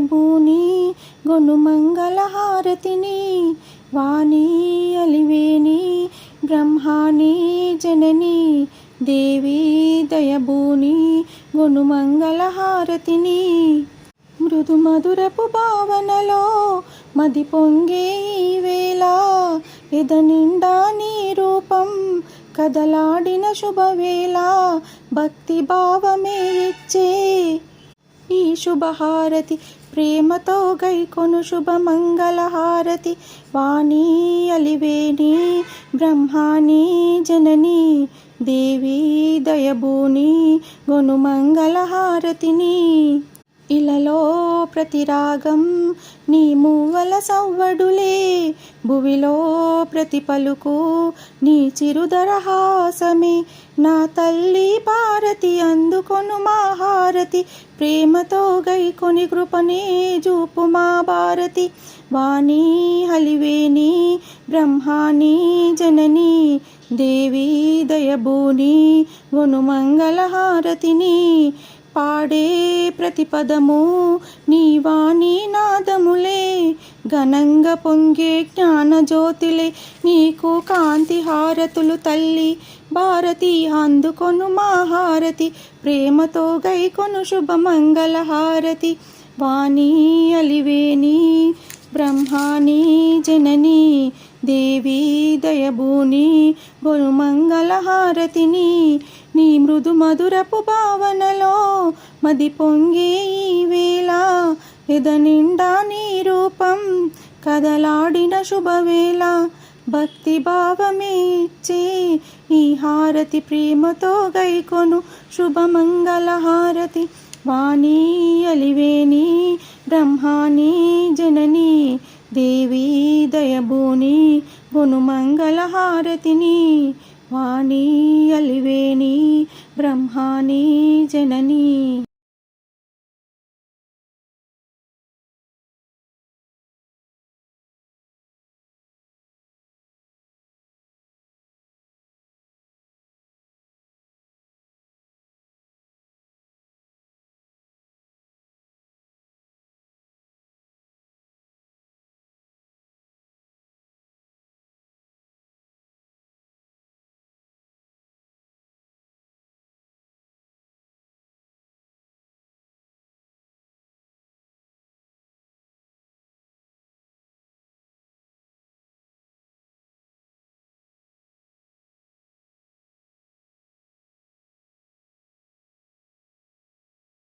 దయభూని గొను మంగళహారతిని వాణి అలివేణి బ్రహ్మాని జనని దేవి దయభూని గొను మంగళహారతిని మృదు మధురపు భావనలో మది పొంగే వేళ ఎద నిండా నీ రూపం కదలాడిన శుభవేళ భక్తి భావమే ఇచ్చే శుభహారతి. ప్రేమతో గైకొను శుభమంగళహారతి. వాణి అలివేణి బ్రహ్మాణి జనని దేవి దయభూని గొను మంగళహారతిని. ఇలలో ప్రతిరాగం నీ మూవల సవ్వడులే. భువిలో ప్రతి పలుకు నీ చిరుదరహాసమే నా తల్లి భారతి అందుకొను మా హారతి ప్రేమతో గైకొని కృపనే చూపు మా భారతి. వాణి హలివేణి బ్రహ్మాని జనని దేవి దయభూని వను మంగళహారతిని పాడే ప్రతిపదము నీ వాణి నాదములే. ఘనంగా పొంగే జ్ఞానజ్యోతిలే నీకు కాంతి హారతులు తల్లి. భారతి అందుకొను మా హారతి ప్రేమతో గైకొను శుభమంగళ హారతి. వాణి అలివేణి బ్రహ్మాని జనని దేవి దయభూని గొను మంగళ హారతిని. నీ మృదు మధురపు భావనలో మది పొంగే ఈ వేళ ఎద నిండా నీ రూపం కదలాడిన శుభవేళ. భక్తి భావమే ఇచ్చే ఈ హారతి ప్రేమతో గైకొను శుభమంగళ హారతి. వాణి అలివేణి బ్రహ్మాని జనని దేవి దయభూని గును హారతిని వాణి అలివేణి బ్రహ్మాని జనని.